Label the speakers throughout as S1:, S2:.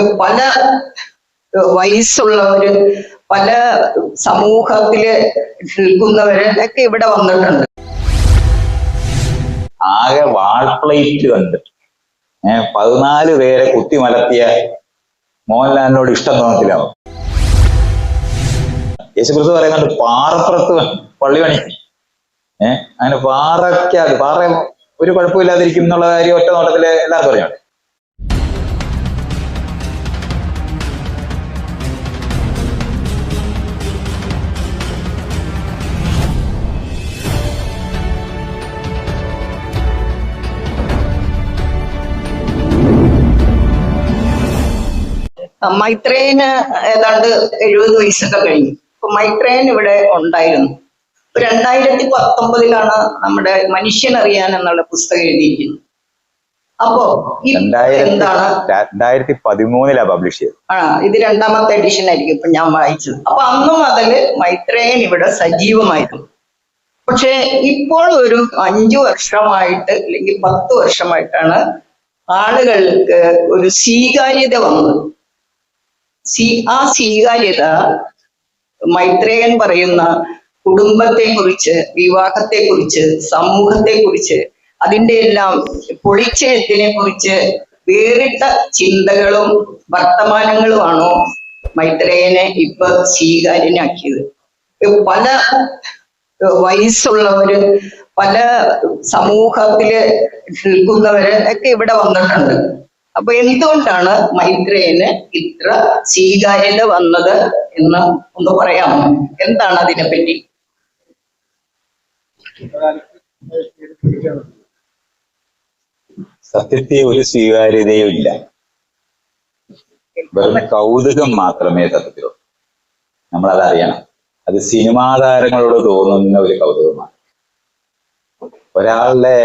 S1: പല വയസ്സുള്ളവര് പല സമൂഹത്തിൽ നിൽക്കുന്നവരൊക്കെ ഇവിടെ വന്നിട്ടുണ്ട്.
S2: ആകെ വാൾപ്ലേറ്റ് കണ്ട്. ഏർ പതിനാല് പേരെ കുത്തിമലത്തിയ മോഹൻലാലിനോട് ഇഷ്ടം തോന്നത്തിലാവും യേശുക്രിസ്തു പറയുന്നുണ്ട് പാറപ്പുറത്ത് പള്ളി പണി. ഏഹ് അങ്ങനെ പാറയ്ക്കാത് പാറ ഒരു കുഴപ്പമില്ലാതിരിക്കും എന്നുള്ള കാര്യം ഒറ്റ നോട്ടത്തിൽ എല്ലാവർക്കും അറിയാം.
S1: മൈത്രേയന് ഏതാണ്ട് എഴുപത് വയസ്സൊക്കെ കഴിഞ്ഞു. അപ്പൊ മൈത്രേൻ ഇവിടെ ഉണ്ടായിരുന്നു. രണ്ടായിരത്തി പത്തൊമ്പതിലാണ് നമ്മുടെ മനുഷ്യൻ അറിയാൻ എന്നുള്ള പുസ്തകം എഴുതിയിരിക്കുന്നത്. അപ്പോ എന്താണ്?
S2: രണ്ടായിരത്തി പതിമൂന്നിലാ പബ്ലിഷ് ചെയ്തത്.
S1: ആ ഇത് രണ്ടാമത്തെ എഡിഷൻ ആയിരിക്കും ഇപ്പൊ ഞാൻ വായിച്ചത്. അപ്പൊ അന്ന് മുതൽ മൈത്രേയൻ ഇവിടെ സജീവമായിരുന്നു. പക്ഷെ ഇപ്പോൾ ഒരു അഞ്ചു വർഷമായിട്ട് അല്ലെങ്കിൽ പത്ത് വർഷമായിട്ടാണ് ആളുകൾക്ക് ഒരു സ്വീകാര്യത വന്നത്. സ്വീ ആ സ്വീകാര്യത മൈത്രേയൻ പറയുന്ന കുടുംബത്തെ കുറിച്ച് വിവാഹത്തെ കുറിച്ച് സമൂഹത്തെ കുറിച്ച് അതിന്റെ എല്ലാം പൊളിച്ചെഴുത്തിനെ കുറിച്ച് വേറിട്ട ചിന്തകളും വർത്തമാനങ്ങളുമാണോ മൈത്രേയനെ ഇപ്പൊ സ്വീകാര്യനാക്കിയത്? പല വയസ്സുള്ളവര് പല സമൂഹത്തിൽ നിൽക്കുന്നവര് ഒക്കെ ഇവിടെ വന്നിട്ടുണ്ട്. അപ്പൊ എന്തുകൊണ്ടാണ് മൈഗ്രെയിന് ഇത്ര സ്വീകാര്യത വന്നത് എന്ന് ഒന്ന് പറയാമോ? എന്താണ് അതിനെപ്പറ്റി
S2: സത്യത്തെ ഒരു സ്വീകാര്യതയും ഇല്ല. വെറും കൗതുകം മാത്രമേ സത്യത്തിലുള്ളൂ. നമ്മളത് അറിയണം അത് സിനിമാ താരങ്ങളോട് തോന്നുന്ന ഒരു കൗതുകമാണ്. ഒരാളുടെ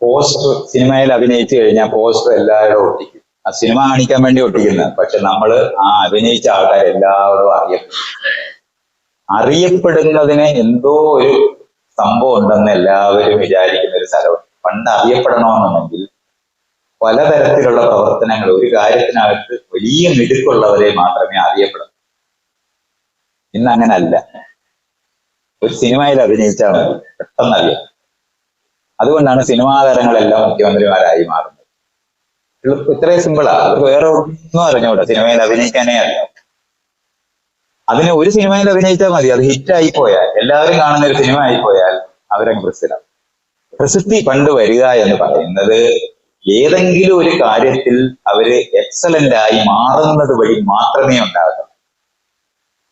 S2: പോസ്റ്റർ സിനിമയിൽ അഭിനയിച്ചു കഴിഞ്ഞാൽ പോസ്റ്റർ എല്ലാവരും ഒട്ടിക്കും. ആ സിനിമ കാണിക്കാൻ വേണ്ടി ഒട്ടിക്കുന്നത് പക്ഷെ നമ്മൾ ആ അഭിനയിച്ച ആൾക്കാർ എല്ലാവരും അറിയപ്പെടും അറിയപ്പെടുന്നതിന് എന്തോ ഒരു സംഭവം ഉണ്ടെന്ന് എല്ലാവരും വിചാരിക്കുന്ന ഒരു സ്ഥലമാണ് പണ്ട് അറിയപ്പെടണമെന്നുണ്ടെങ്കിൽ പലതരത്തിലുള്ള പ്രവർത്തനങ്ങൾ ഒരു കാര്യത്തിനകത്ത് വലിയ മിടുക്കുള്ളവരെ മാത്രമേ അറിയപ്പെടൂ. ഇന്ന് അങ്ങനല്ല ഒരു സിനിമയിൽ അഭിനയിച്ചാൽ മതി. പെട്ടെന്ന് അറിയാം അതുകൊണ്ടാണ് സിനിമാ താരങ്ങളെല്ലാം മുഖ്യമന്ത്രിമാരായി മാറുന്നത്. ഇത്രയും സിമ്പിളാ. അവർക്ക് വേറെ ഒന്നും അറിഞ്ഞൂടാ സിനിമയിൽ അഭിനയിക്കാനേ അല്ല അതിന് ഒരു സിനിമയിൽ അഭിനയിച്ചാൽ മതി. അത് ഹിറ്റ് ആയി പോയാൽ എല്ലാവരും കാണുന്ന ഒരു സിനിമ ആയി പോയാൽ അവരങ്ങ് പ്രസിദ്ധം പ്രസിദ്ധി പണ്ട് വരിക എന്ന് പറയുന്നത് ഏതെങ്കിലും ഒരു കാര്യത്തിൽ അവർ എക്സലന്റ് ആയി മാറുന്നത് വഴി മാത്രമേ ഉണ്ടാകൂ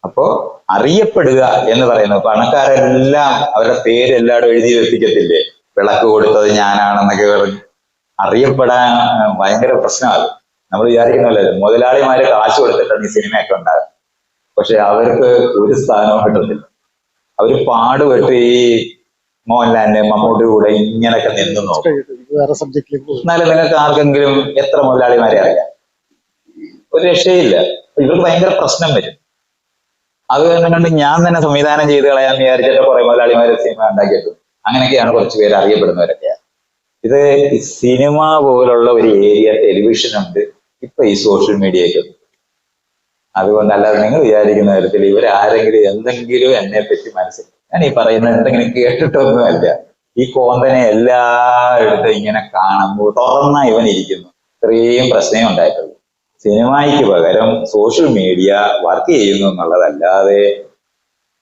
S2: അപ്പോ അറിയപ്പെടുക എന്ന് പറയുന്നത് പണക്കാരെല്ലാം അവരുടെ പേര് എല്ലാവരും എഴുതി വെപ്പിക്കത്തില്ലേ? വിളക്ക് കൊടുത്തത് ഞാനാണെന്നൊക്കെ പറഞ്ഞ് അറിയപ്പെടാൻ ഭയങ്കര പ്രശ്നമാണ് നമ്മൾ വിചാരിക്കുന്നല്ലോ മുതലാളിമാര് കാശ് കൊടുത്തിട്ടാണ് ഈ സിനിമയൊക്കെ ഉണ്ടാകുന്നത് പക്ഷെ അവർക്ക് ഒരു സ്ഥാനവും കിട്ടുന്നില്ല അവർ പാടുപെട്ട് ഈ മോഹൻലാലിന്റെ മമ്മൂട്ടി കൂടെ ഇങ്ങനെയൊക്കെ നിന്ന് നോക്കും. എന്നാലും നിങ്ങൾക്ക് ആർക്കെങ്കിലും എത്ര മുതലാളിമാരെ അറിയാം? ഒരു രക്ഷയില്ല. ഇവർക്ക് ഭയങ്കര പ്രശ്നം വരും. അത് കണ്ടുകൊണ്ട് കൊണ്ട് ഞാൻ തന്നെ സംവിധാനം ചെയ്ത് കളയാന്ന് വിചാരിച്ചിട്ട് കുറെ മുതലാളിമാര് സിനിമ ഉണ്ടാക്കിയിട്ടുണ്ട്. അങ്ങനെയൊക്കെയാണ് കുറച്ച് പേര് അറിയപ്പെടുന്നവരൊക്കെ. ഇത് സിനിമ പോലുള്ള ഒരു ഏരിയ ടെലിവിഷൻ ഉണ്ട്. ഇപ്പൊ ഈ സോഷ്യൽ മീഡിയയ്ക്ക് അതുകൊണ്ട് അല്ലാതെ നിങ്ങൾ വിചാരിക്കുന്ന തരത്തിൽ ഇവരാരെങ്കിലും എന്തെങ്കിലും എന്നെ പറ്റി മനസ്സിൽ ഞാൻ ഈ പറയുന്നത് എന്തെങ്കിലും കേട്ടിട്ടൊന്നുമല്ല. ഈ കോന്തനെ എല്ലായിടത്തും ഇങ്ങനെ കാണുമ്പോൾ തുറന്ന ഇവൻ ഇരിക്കുന്നു. ഇത്രയും പ്രശ്നമേ ഉണ്ടായിട്ടുള്ളൂ. സിനിമയ്ക്ക് പകരം സോഷ്യൽ മീഡിയ വർക്ക് ചെയ്യുന്നു എന്നുള്ളതല്ലാതെ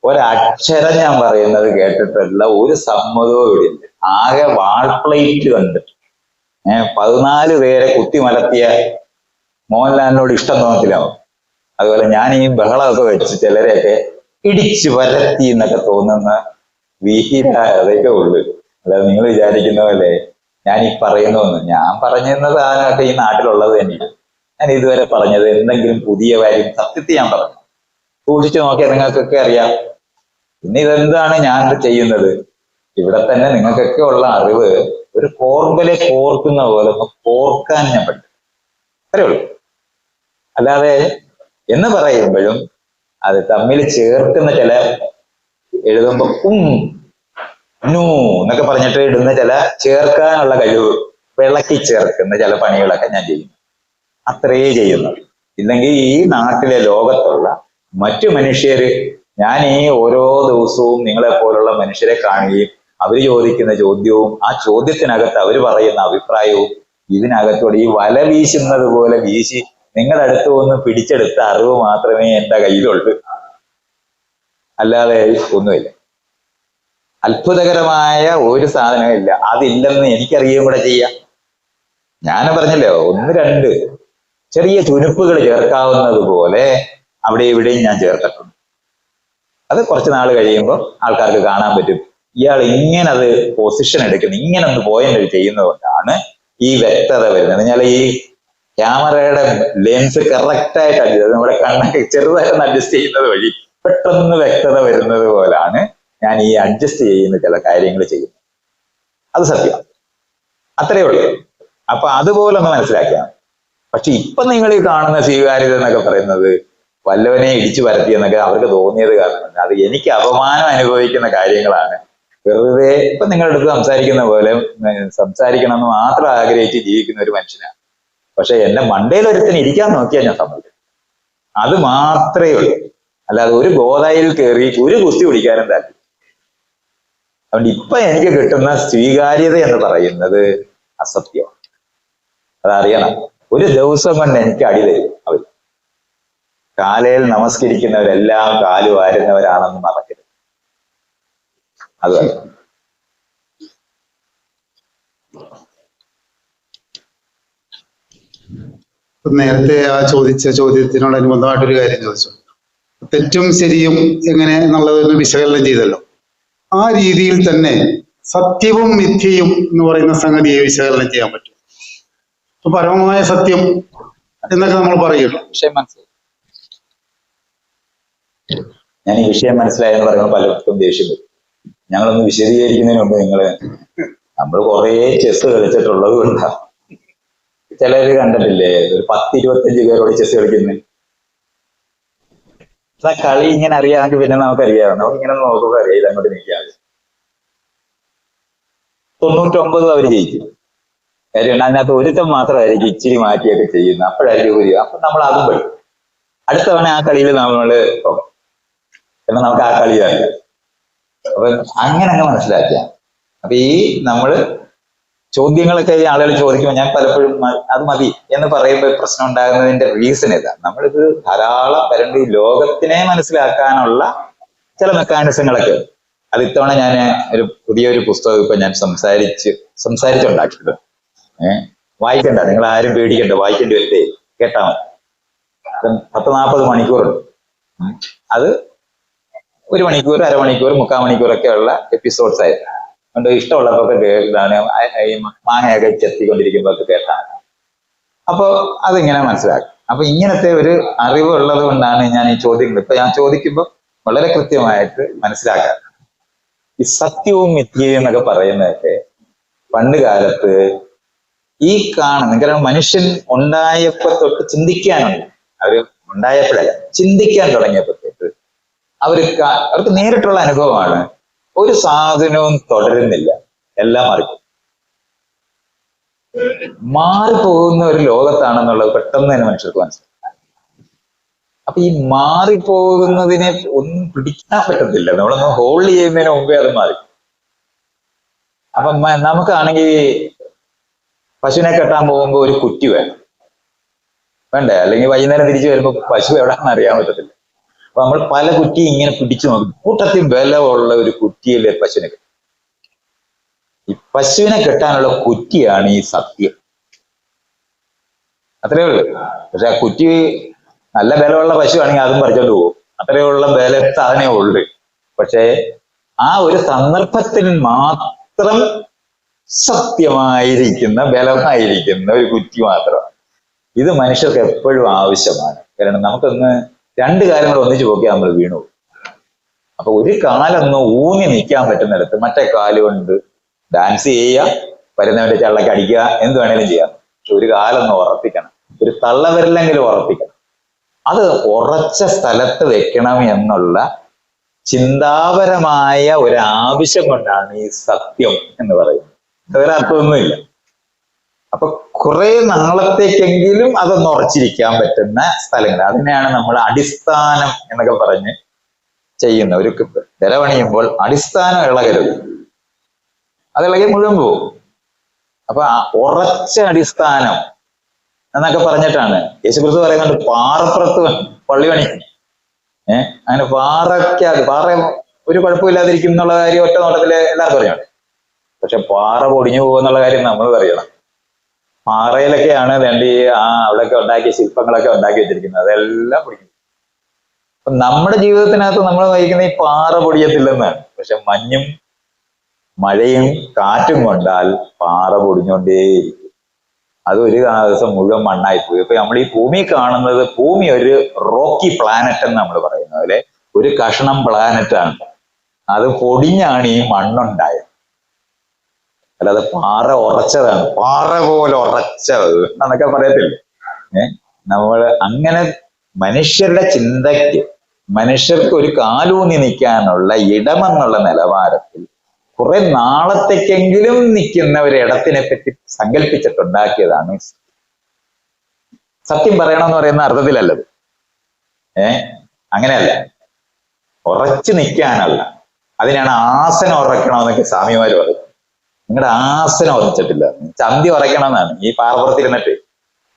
S2: ഒരക്ഷരം ഞാൻ പറയുന്നത് കേട്ടിട്ടുള്ള ഒരു സമ്മതവും ഇവിടെ ആകെ വാൾപ്ലേറ്റ് കണ്ടിട്ട്. ഏഹ് പതിനാല് പേരെ കുത്തിമലത്തിയ മോഹൻലാലിനോട് ഇഷ്ടം തോന്നത്തിലാവും അതുപോലെ ഞാൻ ഈ ബഹളമൊക്കെ വെച്ച് ചിലരെയൊക്കെ ഇടിച്ചു വരത്തി എന്നൊക്കെ തോന്നുന്ന വീര അതൊക്കെ ഉള്ളു. അല്ലാതെ നിങ്ങൾ വിചാരിക്കുന്ന പോലെ ഞാൻ ഈ പറയുന്നതൊന്നും ഞാൻ പറഞ്ഞത് സാധനമൊക്കെ ഈ നാട്ടിലുള്ളത് തന്നെയാണ്. ഞാൻ ഇതുവരെ പറഞ്ഞത് എന്തെങ്കിലും പുതിയ കാര്യം സത്യത്തിൽ ഞാൻ പറഞ്ഞു. സൂക്ഷിച്ചു നോക്കിയാൽ നിങ്ങൾക്കൊക്കെ അറിയാം. പിന്നെ ഇതെന്താണ് ഞാൻ ചെയ്യുന്നത്? ഇവിടെ തന്നെ നിങ്ങൾക്കൊക്കെ ഉള്ള അറിവ് ഒരു കോർബലെ കോർക്കുന്ന പോലെ ഒന്ന് കോർക്കാൻ ഞാൻ പറ്റും. അത്രേ ഉള്ളൂ. അല്ലാതെ എന്ന് പറയുമ്പോഴും അത് തമ്മിൽ ചേർക്കുന്ന ചില എഴുതുമ്പോ ഉം നൂ എന്നൊക്കെ പറഞ്ഞിട്ട് ഇടുന്ന ചില ചേർക്കാനുള്ള കഴിവ് വിളക്കി ചേർക്കുന്ന ചില പണികളൊക്കെ ഞാൻ ചെയ്യും. അത്രേ ചെയ്യുന്നു ഇല്ലെങ്കിൽ ഈ നാട്ടിലെ ലോകത്തുള്ള മറ്റു മനുഷ്യര് ഞാൻ ഈ ഓരോ ദിവസവും നിങ്ങളെ പോലുള്ള മനുഷ്യരെ കാണുകയും അവർ ചോദിക്കുന്ന ചോദ്യവും ആ ചോദ്യത്തിനകത്ത് അവർ പറയുന്ന അഭിപ്രായവും ഇതിനകത്തോടെ ഈ വല വീശുന്നത് പോലെ വീശി നിങ്ങളുടെ അടുത്ത് ഒന്ന് പിടിച്ചെടുത്ത അറിവ് മാത്രമേ എന്റെ കയ്യിലുള്ളൂ. അല്ലാതെ ഒന്നുമില്ല. അത്ഭുതകരമായ ഒരു സാധനമില്ല അതില്ലെന്ന് എനിക്കറിയുകയും കൂടെ ചെയ്യാം. ഞാൻ പറഞ്ഞല്ലോ ഒന്ന് രണ്ട്. ചെറിയ ചുരുപ്പുകൾ ചേർക്കാവുന്നത് പോലെ അവിടെ ഇവിടെയും ഞാൻ ചേർത്തിട്ടുണ്ട്. അത് കുറച്ച് നാൾ കഴിയുമ്പോൾ ആൾക്കാർക്ക് കാണാൻ പറ്റും. ഇയാൾ ഇങ്ങനെ അത് പൊസിഷൻ എടുക്കുന്നു ഇങ്ങനെ ഒന്ന് പോയിന്റ് ചെയ്യുന്നതുകൊണ്ടാണ് ഈ വ്യക്തത വരുന്നത്. എന്നാൽ ഈ ക്യാമറയുടെ ലെൻസ് കറക്റ്റ് ആയിട്ട് അഡ്ജസ്റ്റ് നമ്മുടെ കണ്ണൊക്കെ ചെറുതായിട്ട് അഡ്ജസ്റ്റ് ചെയ്യുന്നത് വഴി പെട്ടെന്ന് വ്യക്തത വരുന്നത് പോലാണ് ഞാൻ ഈ അഡ്ജസ്റ്റ് ചെയ്യുന്ന ചില കാര്യങ്ങൾ ചെയ്യുന്നത്. അത് സത്യം അത്രയേ ഉള്ളൂ. അപ്പൊ അതുപോലെ ഒന്ന് മനസ്സിലാക്കിയാൽ പക്ഷെ ഇപ്പൊ നിങ്ങൾ ഈ കാണുന്ന സ്വീകാര്യത എന്നൊക്കെ പറയുന്നത് വല്ലവനെ ഇടിച്ചു പരത്തി എന്നൊക്കെ അവർക്ക് തോന്നിയത് കാരണമല്ല അത് എനിക്ക് അപമാനം അനുഭവിക്കുന്ന കാര്യങ്ങളാണ്. വെറുതെ ഇപ്പൊ നിങ്ങളുടെ അടുത്ത് സംസാരിക്കുന്ന പോലെ സംസാരിക്കണം എന്ന് മാത്രം ആഗ്രഹിച്ച് ജീവിക്കുന്ന ഒരു മനുഷ്യനാണ്. പക്ഷെ എന്റെ മണ്ടയിൽ ഒരുത്തിന് ഇരിക്കാൻ നോക്കിയാൽ ഞാൻ സമ്മതിക്കും. അത് മാത്രമേ ഉള്ളൂ. അല്ലാതെ ഒരു ഗോതായിൽ കയറി ഒരു കുസ്തി പിടിക്കാനും താല്പര്യം അതുകൊണ്ട് ഇപ്പൊ എനിക്ക് കിട്ടുന്ന സ്വീകാര്യത എന്ന് പറയുന്നത് അസത്യമാണ്. അതറിയണം. ഒരു ദിവസം കൊണ്ട് എനിക്ക് അടി തരും അവർ കാലയിൽ നമസ്കരിക്കുന്നവരെല്ലാം കാൽ വാരുന്നവരാണെന്ന് മറക്കരുത്. അത്
S3: നേരത്തെ ആ ചോദിച്ച ചോദ്യത്തിനോടനുബന്ധമായിട്ടൊരു കാര്യം ചോദിച്ചു. തെറ്റും ശരിയും എങ്ങനെ എന്നുള്ളതൊന്ന് വിശകലനം ചെയ്തല്ലോ. ആ രീതിയിൽ തന്നെ സത്യവും മിഥ്യയും എന്ന് പറയുന്ന സംഗതിയെ വിശകലനം ചെയ്യാൻ പറ്റും. പരമമായ സത്യം എന്നൊക്കെ നമ്മൾ പറയുള്ളൂ
S2: പക്ഷേ മനസ്സിലായി. ഞാൻ ഈ വിഷയം മനസ്സിലായെന്ന് പറയുമ്പോൾ പലർക്കും ദേഷ്യം വരും. ഞങ്ങളൊന്ന് വിശദീകരിക്കുന്നതിന് മുമ്പ് നിങ്ങൾ നമ്മൾ കുറേ ചെസ് കളിച്ചിട്ടുള്ളത് കൊണ്ടാ. ചിലര് കണ്ടിട്ടില്ലേ? ഒരു പത്ത് ഇരുപത്തഞ്ച് പേരോട് ചെസ് കളിക്കുന്നത് ആ കളി ഇങ്ങനെ അറിയാമെങ്കിൽ പിന്നെ നമുക്കറിയാം. നമുക്ക് ഇങ്ങനെ നോക്കുമ്പോൾ അറിയില്ല. അങ്ങോട്ട് നിൽക്കാതെ തൊണ്ണൂറ്റൊമ്പത് അവർ ജയിക്കും. കാര്യം അതിനകത്ത് ഒരുത്തം മാത്രമായിരിക്കും ഇച്ചിരി മാറ്റിയൊക്കെ ചെയ്യുന്നത് അപ്പോഴായിരിക്കും ഒരു അപ്പൊ നമ്മൾ അതും പഠിക്കും. അടുത്തവണ ആ കളിയിൽ നമ്മൾ എന്നാൽ നമുക്ക് ആ കളി അറിയാം അപ്പൊ അങ്ങനെ അങ്ങ് മനസ്സിലാക്കിയ. അപ്പൊ ഈ നമ്മൾ ചോദ്യങ്ങളൊക്കെ ആളുകൾ ചോദിക്കുമ്പോൾ ഞാൻ പലപ്പോഴും അത് മതി എന്ന് പറയുമ്പോൾ പ്രശ്നം ഉണ്ടാകുന്നതിന്റെ റീസൺ ഇതാ. നമ്മളിത് ധാരാളം വരണ്ട് ഈ ലോകത്തിനെ മനസ്സിലാക്കാനുള്ള ചില മെക്കാനിസങ്ങളൊക്കെ. അത് ഇത്തവണ ഞാൻ ഒരു പുതിയൊരു പുസ്തകം ഇപ്പൊ ഞാൻ സംസാരിച്ച് സംസാരിച്ചുണ്ടാക്കിയത് ഏഹ് വായിക്കണ്ട. നിങ്ങൾ ആരും പേടിക്കണ്ട. വായിക്കേണ്ടി വരട്ടെ. കേട്ടാ മതി. പത്ത് നാൽപ്പത് മണിക്കൂറുണ്ട്. അത് ഒരു മണിക്കൂർ അരമണിക്കൂർ മുക്കാൽ മണിക്കൂറൊക്കെ ഉള്ള എപ്പിസോഡ്സ് ആയിരുന്നു. അതുകൊണ്ട് ഇഷ്ടമുള്ളതൊക്കെ കേൾക്കാണ് ഈ മാങ്ങയൊക്കെ ചെത്തിക്കൊണ്ടിരിക്കുമ്പോഴൊക്കെ കേട്ടാണ്. അപ്പൊ അതിങ്ങനെ മനസ്സിലാക്കും. അപ്പൊ ഇങ്ങനത്തെ ഒരു അറിവ് ഉള്ളത് കൊണ്ടാണ് ഞാൻ ഈ ചോദ്യങ്ങൾ ഇപ്പൊ ഞാൻ ചോദിക്കുമ്പോൾ വളരെ കൃത്യമായിട്ട് മനസ്സിലാക്കാം ഈ സത്യവും മിഥ്യയും എന്നൊക്കെ പറയുന്നതൊക്കെ പണ്ട് കാലത്ത് ഈ കാണുന്ന കാരണം മനുഷ്യൻ ഉണ്ടായപ്പോ തൊട്ട് ചിന്തിക്കാനുണ്ട്. അവർ ഉണ്ടായപ്പോഴല്ല ചിന്തിക്കാൻ തുടങ്ങിയപ്പോഴത്തേക്ക് അവർ ക- അവർക്ക് നേരിട്ടുള്ള അനുഭവമാണ്. ഒരു സാധനവും തുടരുന്നില്ല. എല്ലാം മാറിപ്പോകും മാറിപ്പോകുന്ന ഒരു ലോകത്താണെന്നുള്ളത് പെട്ടെന്ന് തന്നെ മനുഷ്യർക്ക് മനസ്സിലാക്കാം അപ്പൊ ഈ മാറിപ്പോകുന്നതിനെ ഒന്നും പിടിക്കാൻ പറ്റത്തില്ല. നമ്മളൊന്ന് ഹോൾഡ് ചെയ്യുന്നതിന് മുമ്പേ അത് മാറി. അപ്പൊ നമുക്കാണെങ്കിൽ പശുവിനെ കെട്ടാൻ പോകുമ്പോൾ ഒരു കുറ്റി വേണം. വേണ്ടേ? അല്ലെങ്കിൽ വൈകുന്നേരം തിരിച്ചു വരുമ്പോൾ പശു എവിടെയാണെന്ന് അറിയാൻ പറ്റത്തില്ല. അപ്പൊ നമ്മൾ പല കുറ്റിയും ഇങ്ങനെ പിടിച്ചു നോക്കും. കൂട്ടത്തിൽ ബലമുള്ള ഒരു കുറ്റിയിലെ പശുവിനെ. ഈ പശുവിനെ കെട്ടാനുള്ള കുറ്റിയാണ് ഈ സത്യം. അത്രേ ഉള്ളൂ. പക്ഷെ ആ കുറ്റി നല്ല ബലമുള്ള പശു ആണെങ്കിൽ അതും പറിച്ചോണ്ട് പോകും. അത്രയുള്ള വില സാധനമേ ഉള്ളു. പക്ഷേ ആ ഒരു സന്ദർഭത്തിന് മാത്രം സത്യമായിരിക്കുന്ന ബലമായിരിക്കുന്ന ഒരു കുറ്റി മാത്രമാണ് ഇത് മനുഷ്യർക്ക് എപ്പോഴും ആവശ്യമാണ്. കാരണം നമുക്കൊന്ന് രണ്ട് കാര്യങ്ങൾ ഒന്നിച്ചു നോക്കിയാൽ നമ്മൾ വീണു. അപ്പൊ ഒരു കാലൊന്ന് ഊന്നി നിൽക്കാൻ പറ്റുന്നിടത്ത് മറ്റേ കാലുകൊണ്ട് ഡാൻസ് ചെയ്യുക വരുന്നവന്റെ ചള്ളക്ക് അടിക്കുക എന്ത് വേണേലും ചെയ്യാം. പക്ഷെ ഒരു കാലൊന്ന് ഉറപ്പിക്കണം. ഒരു തള്ളവരില്ലെങ്കിലും ഉറപ്പിക്കണം. അത് ഉറച്ച സ്ഥലത്ത് വെക്കണം എന്നുള്ള ചിന്താപരമായ ഒരു ആവശ്യം കൊണ്ടാണ് ഈ സത്യം എന്ന് പറയുന്നത്. വേറെ അർത്ഥമൊന്നുമില്ല. അപ്പൊ കുറെ നാളത്തേക്കെങ്കിലും അതൊന്ന് ഉറച്ചിരിക്കാൻ പറ്റുന്ന സ്ഥലങ്ങൾ. അതിനെയാണ് നമ്മൾ അടിസ്ഥാനം എന്നൊക്കെ പറഞ്ഞ് ചെയ്യുന്ന ഒരു വില പണിയുമ്പോൾ അടിസ്ഥാനം ഇളകരുത് അത് ഇളകി മുഴുവൻ പോകും അപ്പൊ ഉറച്ച അടിസ്ഥാനം എന്നൊക്കെ പറഞ്ഞിട്ടാണ്. യേശുക്രിസ്തു പറയുന്നുണ്ട് പാറപ്പുറത്ത് പള്ളി പണി. ഏഹ് അങ്ങനെ പാറയ്ക്കകത്ത് പാറ ഒരു കുഴപ്പമില്ലാതിരിക്കും എന്നുള്ള കാര്യം ഒറ്റ നോട്ടത്തിൽ എല്ലാവർക്കും അറിയാം. പക്ഷെ പാറ പൊടിഞ്ഞു പോകുന്നുള്ള കാര്യം നമ്മൾ അറിയണം പാറയിലൊക്കെയാണ് വേണ്ടി ആ അവിടെയൊക്കെ ഉണ്ടാക്കിയ ശില്പങ്ങളൊക്കെ ഉണ്ടാക്കി വെച്ചിരിക്കുന്നത്. അതെല്ലാം പൊടിക്കും. നമ്മുടെ ജീവിതത്തിനകത്ത് നമ്മൾ വഹിക്കുന്ന ഈ പാറ പൊടിയത്തില്ലെന്നാണ്. പക്ഷെ മഞ്ഞും മഴയും കാറ്റും കൊണ്ടാൽ പാറ പൊടിഞ്ഞുകൊണ്ടേയിരിക്കും. അത് ഒരു ദിവസം മുഴുവൻ മണ്ണായി പോയി. ഇപ്പൊ നമ്മൾ ഈ ഭൂമി കാണുന്നത് ഭൂമി ഒരു റോക്കി പ്ലാനറ്റ് എന്ന് നമ്മൾ പറയുന്നത്. പോലെ ഒരു കഷണം പ്ലാനറ്റ് ആണ് അത് പൊടിഞ്ഞാണ് ഈ മണ്ണുണ്ടായത്. അല്ലാതെ പാറ ഉറച്ചതാണ്. പാറ പോലെ ഉറച്ചത്. എന്നൊക്കെ പറയത്തില്ലേ? ഏഹ് നമ്മൾ അങ്ങനെ മനുഷ്യരുടെ ചിന്തയ്ക്ക് മനുഷ്യർക്ക് ഒരു കാലൂന്നി നിൽക്കാനുള്ള ഇടമെന്നുള്ള നിലവാരത്തിൽ കുറെ നാളത്തേക്കെങ്കിലും നിൽക്കുന്ന ഒരു ഇടത്തിനെ പറ്റി സങ്കല്പിച്ചിട്ടുണ്ടാക്കിയതാണ് സത്യം. പറയണമെന്ന് പറയുന്ന അർത്ഥത്തിലല്ലത്. ഏ? അങ്ങനെയല്ല. ഉറച്ചു നിൽക്കാനല്ല. അതിനാണ് ആസനം ഉറക്കണമെന്നൊക്കെ സ്വാമിമാര് പറയും. നിങ്ങളുടെ ആസനം ഉറച്ചിട്ടില്ല ചന്തി ഉറയ്ക്കണമെന്നാണ്. ഈ പാറപ്പുറത്തിരുന്നിട്ട്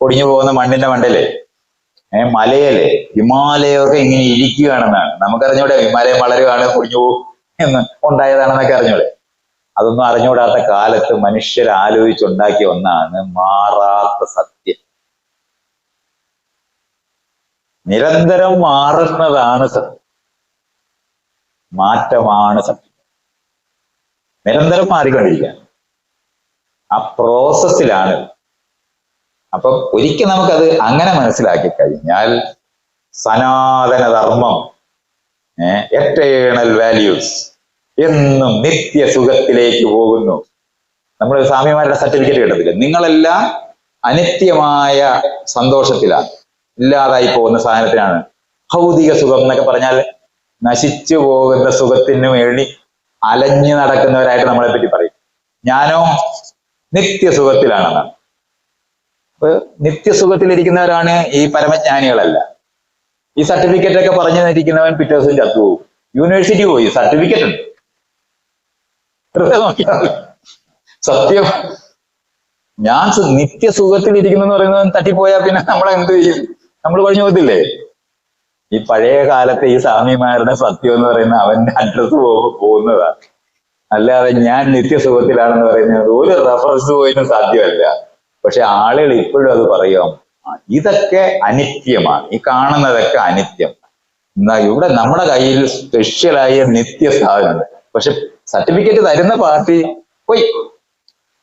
S2: പൊടിഞ്ഞു പോകുന്ന മണ്ണിന്റെ മണ്ടല്ലേ ഏ മലയല്ലേ ഹിമാലയമൊക്കെ ഇങ്ങനെ ഇരിക്കുകയാണെന്നാണ്. നമുക്കറിഞ്ഞൂടെ ഹിമാലയം വളരുകയാണ് പൊടിഞ്ഞു പോകും എന്ന് ഉണ്ടായതാണെന്നൊക്കെ അറിഞ്ഞൂടെ. അതൊന്നും അറിഞ്ഞുകൂടാത്ത കാലത്ത് മനുഷ്യർ ആലോചിച്ചുണ്ടാക്കിയ ഒന്നാണ് മാറാത്ത സത്യം. നിരന്തരം മാറുന്നതാണ് സത്യം. മാറ്റമാണ് സത്യം. നിരന്തരം മാറിക്കൊണ്ടിരിക്കുക ആ പ്രോസസ്സിലാണ് അപ്പൊ ഒരിക്കൽ നമുക്കത് അങ്ങനെ മനസ്സിലാക്കി കഴിഞ്ഞാൽ സനാതന ധർമ്മം എറ്റേണൽ വാല്യൂസ് എന്നും നിത്യ സുഖത്തിലേക്ക് പോകുന്നു. നമ്മൾ സ്വാമിമാരുടെ സർട്ടിഫിക്കറ്റ് കിട്ടത്തില്ല. നിങ്ങളെല്ലാം അനിത്യമായ സന്തോഷത്തിലാണ്. ഇല്ലാതായി പോകുന്ന സാധനത്തിനാണ്. ഭൗതിക സുഖം എന്നൊക്കെ പറഞ്ഞാൽ നശിച്ചു പോകുന്ന സുഖത്തിന് വേണ്ടി അലഞ്ഞു നടക്കുന്നവരായിട്ട് നമ്മളെ പറ്റി പറയും. ഞാനോ നിത്യസുഖത്തിലാണെന്നാണ് അപ്പൊ നിത്യസുഖത്തിലിരിക്കുന്നവരാണ് ഈ പരമജ്ഞാനികളല്ല. ഈ സർട്ടിഫിക്കറ്റ് ഒക്കെ പറഞ്ഞു തന്നിരിക്കുന്നവൻ പിറ്റേ ദിവസം ചത്തുപോകും യൂണിവേഴ്സിറ്റി പോയി സർട്ടിഫിക്കറ്റ് ഉണ്ട്. സത്യം. ഞാൻ നിത്യസുഖത്തിൽ ഇരിക്കുന്നു എന്ന് പറയുന്നത് തട്ടിപ്പോയാൽ പിന്നെ നമ്മളെന്ത് ചെയ്യും? നമ്മൾ കഴിഞ്ഞു പോകത്തില്ലേ? ഈ പഴയ കാലത്തെ ഈ സ്വാമിമാരുടെ സത്യം എന്ന് പറയുന്ന അവന്റെ അഡ്രസ് പോകുന്നതാ. അല്ലാതെ ഞാൻ നിത്യസുഖത്തിലാണെന്ന് പറയുന്നത് ഒരു റെഫറൻസ് പോയിനും സാധ്യമല്ല. പക്ഷെ ആളുകൾ ഇപ്പോഴും അത് പറയാം ഇതൊക്കെ അനിത്യമാണ്. ഈ കാണുന്നതൊക്കെ അനിത്യം. ഇവിടെ നമ്മുടെ കയ്യിൽ സ്പെഷ്യലായ നിത്യ സാധനം പക്ഷെ സർട്ടിഫിക്കറ്റ് തരുന്ന പാർട്ടി പോയി.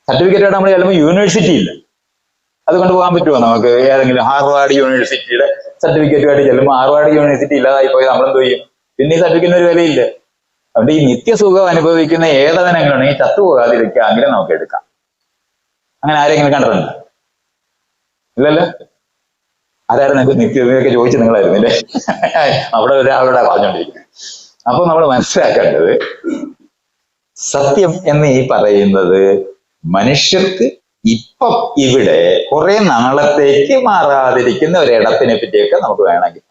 S2: സർട്ടിഫിക്കറ്റ് നമ്മൾ ചിലപ്പോൾ യൂണിവേഴ്സിറ്റി ഇല്ല. അതുകൊണ്ട് പോകാൻ പറ്റുമോ നമുക്ക്? ഏതെങ്കിലും ഹാർവാർഡ് യൂണിവേഴ്സിറ്റിയുടെ സർട്ടിഫിക്കറ്റുമായിട്ട് ചെല്ലുമ്പോൾ ആറുപാട് യൂണിവേഴ്സിറ്റി ഇല്ലാതായി പോയി നമ്മൾ എന്ത് ചെയ്യും? പിന്നെ ഈ സർട്ടിഫിക്കറ്റിന് ഒരു വിലയില്ല. അതുകൊണ്ട് ഈ നിത്യസുഖം അനുഭവിക്കുന്ന ഏതവനങ്ങളാണ് ഈ ചത്തുപോകാതിരിക്കുക? അങ്ങനെ നമുക്ക് എടുക്കാം. അങ്ങനെ ആരെങ്കിലും കണ്ടിട്ടുണ്ട്? ഇല്ലല്ലോ? ആരായിരുന്നു നിങ്ങൾക്ക് നിത്യതയൊക്കെ ചോദിച്ചു നിങ്ങളായിരുന്നില്ലേ അവിടെ ഒരാളുടെ പറഞ്ഞുകൊണ്ടിരിക്കുന്നത് അപ്പൊ നമ്മൾ മനസ്സിലാക്കേണ്ടത് സത്യം എന്ന് ഈ പറയുന്നത് മനുഷ്യർക്ക് ഇപ്പം ഇവിടെ കുറെ നാളത്തേക്ക് മാറാതിരിക്കുന്ന ഒരിടത്തിനെ പറ്റിയൊക്കെ നമുക്ക് വേണമെങ്കിൽ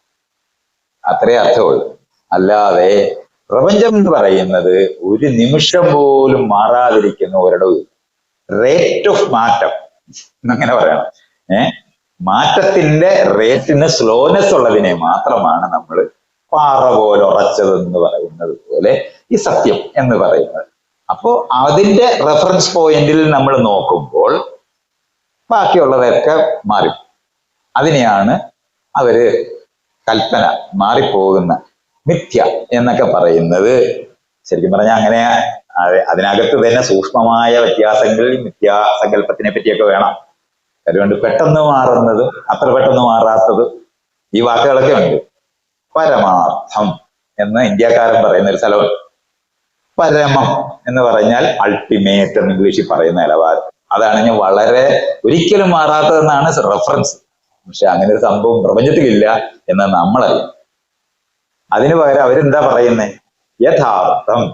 S2: അത്രേ അർത്ഥമുള്ളൂ. അല്ലാതെ പ്രപഞ്ചം എന്ന് പറയുന്നത് ഒരു നിമിഷം പോലും മാറാതിരിക്കുന്ന ഒരിടവും റേറ്റ് ഓഫ് മാറ്റം എന്നങ്ങനെ പറയണം. ഏ? മാറ്റത്തിന്റെ റേറ്റിന് സ്ലോനെസ് ഉള്ളതിനെ മാത്രമാണ് നമ്മൾ പാറ പോലെ ഉറച്ചതെന്ന് പറയുന്നത് പോലെ ഈ സത്യം എന്ന് പറയുന്നത്. അപ്പോ അതിന്റെ റെഫറൻസ് പോയിന്റിൽ നമ്മൾ നോക്കുമ്പോൾ ബാക്കിയുള്ളതൊക്കെ മാറി. അതിനെയാണ് അവർ കൽപ്പന മാറിപ്പോകുന്ന മിഥ്യ എന്നൊക്കെ പറയുന്നത്. ശരിക്കും പറഞ്ഞാൽ അങ്ങനെ അതിനകത്ത് തന്നെ സൂക്ഷ്മമായ വ്യത്യാസങ്ങൾ മിഥ്യാസങ്കല്പത്തിനെ പറ്റിയൊക്കെ വേണം. അതുകൊണ്ട് പെട്ടെന്ന് മാറുന്നത് അത്ര പെട്ടെന്ന് മാറാത്തത് ഈ വാക്കുകളൊക്കെ ഉണ്ട്. പരമാർത്ഥം എന്ന് ഇന്ത്യക്കാരൻ പറയുന്ന ഒരു സ്ഥലമുണ്ട്. പരമം എന്ന് പറഞ്ഞാൽ അൾട്ടിമേറ്റ് എന്ന് ഇംഗ്ലീഷിൽ പറയുന്ന നിലവാരം. അതാണ് ഞാൻ വളരെ ഒരിക്കലും മാറാത്തതെന്നാണ് റെഫറൻസ് പക്ഷെ അങ്ങനെ ഒരു സംഭവം പ്രപഞ്ചത്തിലില്ല എന്ന് നമ്മളറിയാം. അതിനു പകരം അവരെന്താ പറയുന്നേ? യഥാർത്ഥം.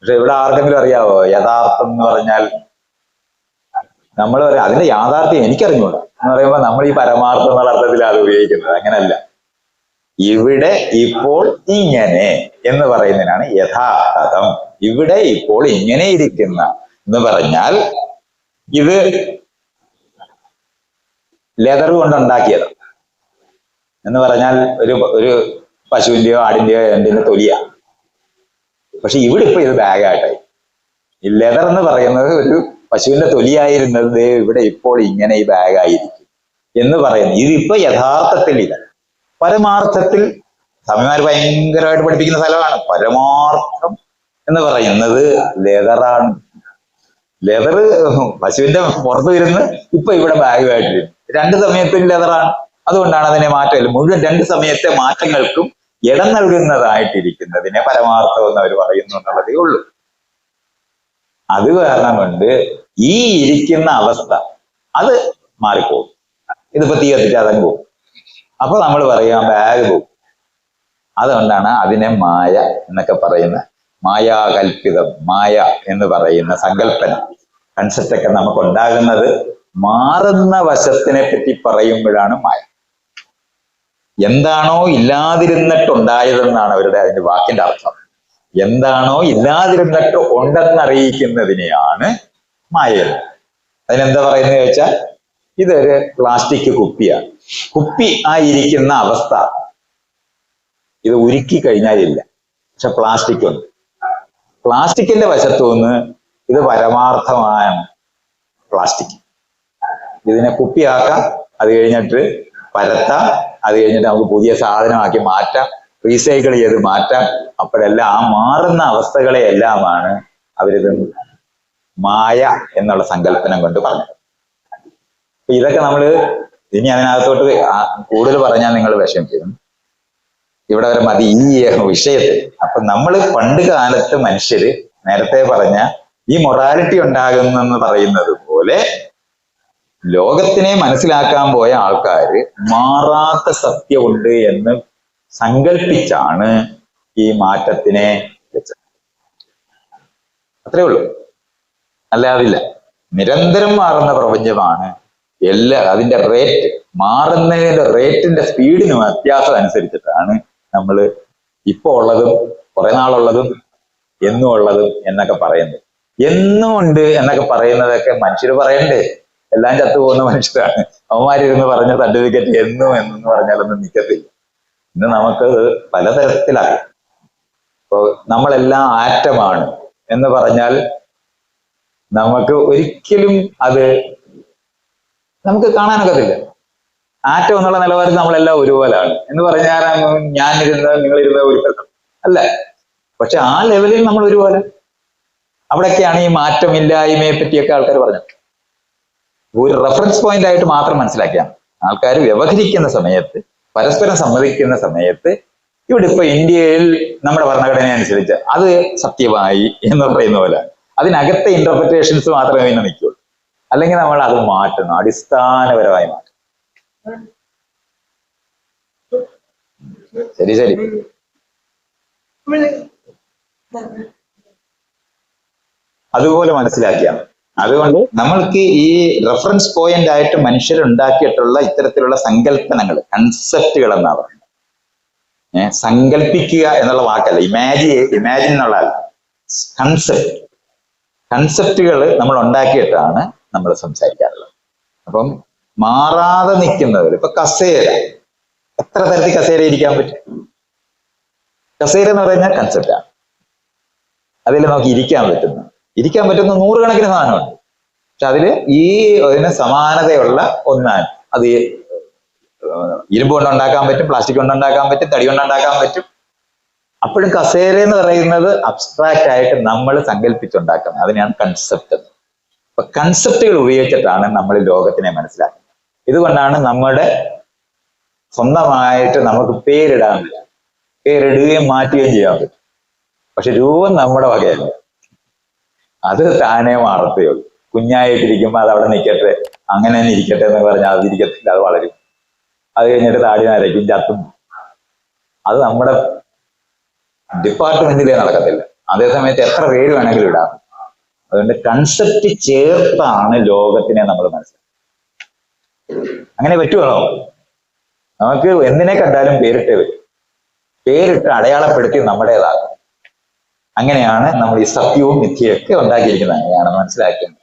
S2: പക്ഷെ ഇവിടെ ആർക്കെങ്കിലും അറിയാവോ? യഥാർത്ഥം എന്ന് പറഞ്ഞാൽ നമ്മൾ പറയാം അതിന്റെ യാഥാർത്ഥ്യം എനിക്കറിഞ്ഞൂടാ. എന്ന് പറയുമ്പോൾ നമ്മൾ ഈ പരമാർത്ഥം എന്നുള്ള അർത്ഥത്തിലാണ് അത് ഉപയോഗിക്കുന്നത്. അങ്ങനല്ല. ഇവിടെ ഇപ്പോൾ ഇങ്ങനെ എന്ന് പറയുന്നതിനാണ് യഥാർത്ഥം ഇവിടെ ഇപ്പോൾ ഇങ്ങനെ ഇരിക്കുന്ന എന്ന് പറഞ്ഞാൽ ഇത് ലെതർ കൊണ്ടുണ്ടാക്കിയത്. എന്ന് പറഞ്ഞാൽ ഒരു ഒരു പശുവിന്റെയോ ആടിന്റെയോ എന്തിന്റെ തൊലിയാ. പക്ഷെ ഇവിടെ ഇപ്പൊ ഇത് ബാഗായിട്ടായി. ഈ ലെതർ എന്ന് പറയുന്നത് ഒരു പശുവിന്റെ തൊലിയായിരുന്നത് ഇവിടെ ഇപ്പോൾ ഇങ്ങനെ ഈ ബാഗായിരിക്കും എന്ന് പറയുന്നത് ഇതിപ്പോ യഥാർത്ഥത്തിൽ ഇല്ല പരമാർത്ഥത്തിൽ സ്വാമിമാർ ഭയങ്കരമായിട്ട് പഠിപ്പിക്കുന്ന സ്ഥലമാണ്. പരമാർത്ഥം എന്ന് പറയുന്നത് ലെതറാണ് ലെതർ പശുവിന്റെ പുറത്ത് വരുന്ന ഇപ്പൊ ഇവിടെ ബാഗുമായിട്ട് രണ്ട് സമയത്തും ലെതറാണ് അതുകൊണ്ടാണ് അതിനെ മാറ്റം. മുഴുവൻ രണ്ട് സമയത്തെ മാറ്റങ്ങൾക്കും ഇടം നൽകുന്നതായിട്ടിരിക്കുന്നതിനെ പരമാർത്ഥം എന്ന് അവർ പറയുന്നു എന്നുള്ളതേ ഉള്ളൂ. അത് കാരണം കൊണ്ട് ഈ ഇരിക്കുന്ന അവസ്ഥ അത് മാറിപ്പോകും. ഇതിപ്പോ തീ കത്തിച്ച് അതങ്ങ് പോകും. അപ്പൊ നമ്മൾ പറയാം ബാഗ് പോകും അതുകൊണ്ടാണ് അതിനെ മായ എന്നൊക്കെ പറയുന്ന മായാകൽപിതം മായ എന്ന് പറയുന്ന സങ്കല്പന കൺസെപ്റ്റ് ഒക്കെ നമുക്ക് ഉണ്ടാകുന്നത് മാറുന്ന വശത്തിനെ പറ്റി പറയുമ്പോഴാണ് മായ. എന്താണോ ഇല്ലാതിരുന്നിട്ടുണ്ടായതെന്നാണ് അവരുടെ അതിന്റെ വാക്കിന്റെ അർത്ഥം. എന്താണോ ഇല്ലാതിരുന്നിട്ട് ഉണ്ടെന്നറിയിക്കുന്നതിനെയാണ് മായ. അതിനെന്താ പറയുന്നത് ചോദിച്ചാൽ ഇതൊരു പ്ലാസ്റ്റിക് കുപ്പിയാണ് കുപ്പി ആയിരിക്കുന്ന അവസ്ഥ. ഇത് ഉരുക്കി കഴിഞ്ഞാലില്ല. പക്ഷെ പ്ലാസ്റ്റിക് ഉണ്ട്. പ്ലാസ്റ്റിക്കിന്റെ വശത്തു നിന്ന് ഇത് പരമാർത്ഥമായ പ്ലാസ്റ്റിക് ഇതിനെ കുപ്പിയാക്കാം അത് കഴിഞ്ഞിട്ട് പരത്താം അത് കഴിഞ്ഞിട്ട് നമുക്ക് പുതിയ സാധനമാക്കി മാറ്റാം റീസൈക്കിൾ ചെയ്ത് മാറ്റാം. അപ്പോഴെല്ലാം ആ മാറുന്ന അവസ്ഥകളെ എല്ലാമാണ് അവരിത് മായ എന്നുള്ള സങ്കല്പനം കൊണ്ട് പറഞ്ഞത്. ഇതൊക്കെ നമ്മൾ ഇനി അതിനകത്തോട്ട് കൂടുതൽ പറഞ്ഞാൽ നിങ്ങൾ വിഷമിക്കും ഇവിടെ വരെ മതി. ഈ വിഷയത്തിൽ അപ്പൊ നമ്മൾ പണ്ട് കാലത്ത് മനുഷ്യര് നേരത്തെ പറഞ്ഞ ഈ മൊറാലിറ്റി ഉണ്ടാകുന്നെന്ന് പറയുന്നത് പോലെ ലോകത്തിനെ മനസ്സിലാക്കാൻ പോയ ആൾക്കാര് മാറാത്ത സത്യമുണ്ട് എന്ന് സങ്കല്പിച്ചാണ് ഈ മാറ്റത്തിനെ വെച്ചത്. അത്രേ ഉള്ളൂ. അല്ലാതില്ല. നിരന്തരം മാറുന്ന പ്രപഞ്ചമാണ് എല്ലാ അതിന്റെ റേറ്റ് മാറുന്നതിന്റെ റേറ്റിന്റെ സ്പീഡിന് വ്യത്യാസം അനുസരിച്ചിട്ടാണ് നമ്മൾ ഇപ്പൊ ഉള്ളതും കുറെ നാളുള്ളതും എന്നും ഉള്ളതും എന്നൊക്കെ പറയുന്നത്. എന്നും ഉണ്ട് എന്നൊക്കെ പറയുന്നതൊക്കെ മനുഷ്യർ പറയണ്ടേ? എല്ലാം ചത്തുപോകുന്ന മനുഷ്യരാണ്. അവന്മാരിരുന്ന് പറഞ്ഞ സർട്ടിഫിക്കറ്റ് എന്നും എന്നെന്ന് പറഞ്ഞാലൊന്നും നിൽക്കത്തില്ല ഇന്ന് നമുക്ക് പലതരത്തിലായി. ഇപ്പൊ നമ്മളെല്ലാം ആറ്റമാണ് എന്ന് പറഞ്ഞാൽ നമുക്ക് ഒരിക്കലും അത് നമുക്ക് കാണാനൊക്കത്തില്ല ആറ്റം എന്നുള്ള നിലവാരത്തിൽ നമ്മളെല്ലാം ഒരുപോലാണ് എന്ന് പറഞ്ഞാൽ ഞാൻ ഞാനിരുന്നത് നിങ്ങളിരുന്ന ഒരു ബന്ധം അല്ല. പക്ഷെ ആ ലെവലിൽ നമ്മൾ ഒരുപോലെ. അവിടെയൊക്കെയാണ് ഈ മാറ്റമില്ലായ്മയെ പറ്റിയൊക്കെ ആൾക്കാർ പറഞ്ഞത്. ഒരു റെഫറൻസ് പോയിന്റ് ആയിട്ട് മാത്രം മനസ്സിലാക്കിയാണ് ആൾക്കാർ വ്യവഹരിക്കുന്ന സമയത്ത് പരസ്പരം സമ്മതിക്കുന്ന സമയത്ത് ഇവിടെ ഇപ്പൊ ഇന്ത്യയിൽ നമ്മുടെ ഭരണഘടന അനുസരിച്ച് അത് സത്യമായി എന്ന് പറയുന്ന പോലെ അതിനകത്തെ ഇന്റർപ്രിറ്റേഷൻസ് മാത്രമേ പിന്നെ നിൽക്കുള്ളൂ അല്ലെങ്കിൽ നമ്മൾ അത് മാറ്റണം അടിസ്ഥാനപരമായി മാറ്റണം. ശരി ശരി. അതുപോലെ മനസ്സിലാക്കിയാണ് അതുകൊണ്ട് നമ്മൾക്ക് ഈ റെഫറൻസ് പോയിന്റ് ആയിട്ട് മനുഷ്യരുണ്ടാക്കിയിട്ടുള്ള ഇത്തരത്തിലുള്ള സങ്കല്പനങ്ങൾ കൺസെപ്റ്റുകൾ എന്നാ പറയുന്നത്. ഏഹ് സങ്കല്പിക്കുക എന്നുള്ള വാക്കല്ല ഇമാജി ഇമാജിൻ എന്നുള്ളതല്ല കൺസെപ്റ്റ് കൺസെപ്റ്റുകൾ നമ്മൾ ഉണ്ടാക്കിയിട്ടാണ് നമ്മൾ സംസാരിക്കാറുള്ളത്. അപ്പം മാറാതെ നിൽക്കുന്നവർ ഇപ്പൊ കസേര. എത്ര തരത്തിൽ കസേര ഇരിക്കാൻ പറ്റും? കസേര എന്ന് പറഞ്ഞാൽ കൺസെപ്റ്റാണ് അതിൽ നമുക്ക് ഇരിക്കാൻ പറ്റുന്നു ഇരിക്കാൻ പറ്റുന്ന നൂറുകണക്കിന് സാധനമുണ്ട് പക്ഷെ അതിൽ ഈ അതിന് സമാനതയുള്ള ഒന്നാണ്. അത് ഇരുമ്പ് കൊണ്ട് ഉണ്ടാക്കാൻ പറ്റും പ്ലാസ്റ്റിക് കൊണ്ട് ഉണ്ടാക്കാൻ പറ്റും തടി കൊണ്ട് ഉണ്ടാക്കാൻ പറ്റും. അപ്പോഴും കസേര എന്ന് പറയുന്നത് അബ്സ്ട്രാക്റ്റ് ആയിട്ട് നമ്മൾ സങ്കല്പിച്ചുണ്ടാക്കുന്നത് അതിനെയാണ് കൺസെപ്റ്റ് അപ്പൊ കൺസെപ്റ്റുകൾ ഉപയോഗിച്ചിട്ടാണ് നമ്മൾ ലോകത്തിനെ മനസ്സിലാക്കുന്നത്. ഇതുകൊണ്ടാണ് നമ്മുടെ സ്വന്തമായിട്ട് നമുക്ക് പേരിടാൻ പറ്റും പേരിടുകയും മാറ്റുകയും ചെയ്യാൻ പറ്റും പക്ഷെ രൂപം നമ്മുടെ വകയല്ല. അത് താനെ മാറത്തേ കുഞ്ഞായിട്ടിരിക്കുമ്പോൾ അത് അവിടെ നിൽക്കട്ടെ അങ്ങനെ തന്നെ ഇരിക്കട്ടെ എന്ന് പറഞ്ഞാൽ അത് ഇരിക്കത്തില്ല അത് വളരും. അത് കഴിഞ്ഞിട്ട് താടി നരയ്ക്കും ചത്തും അത് നമ്മുടെ ഡിപ്പാർട്ട്മെന്റിലേ നടക്കത്തില്ല. അതേസമയത്ത് എത്ര പേര് വേണമെങ്കിലും ഇടാം. അതുകൊണ്ട് കൺസെപ്റ്റ് ചേർത്താണ് ലോകത്തിനെ നമ്മൾ മനസ്സിലാക്കുന്നത്. അങ്ങനെ പറ്റുവാണോ നമുക്ക് എന്തിനെ കണ്ടാലും പേരിട്ട് പറ്റും. പേരിട്ട് അടയാളപ്പെടുത്തി നമ്മുടേതാകും അങ്ങനെയാണ് നമ്മൾ ഈ സത്യവും മിഥ്യയൊക്കെ ഉണ്ടാക്കിയിരിക്കുന്നത്. അങ്ങനെയാണ് മനസ്സിലാക്കുന്നത്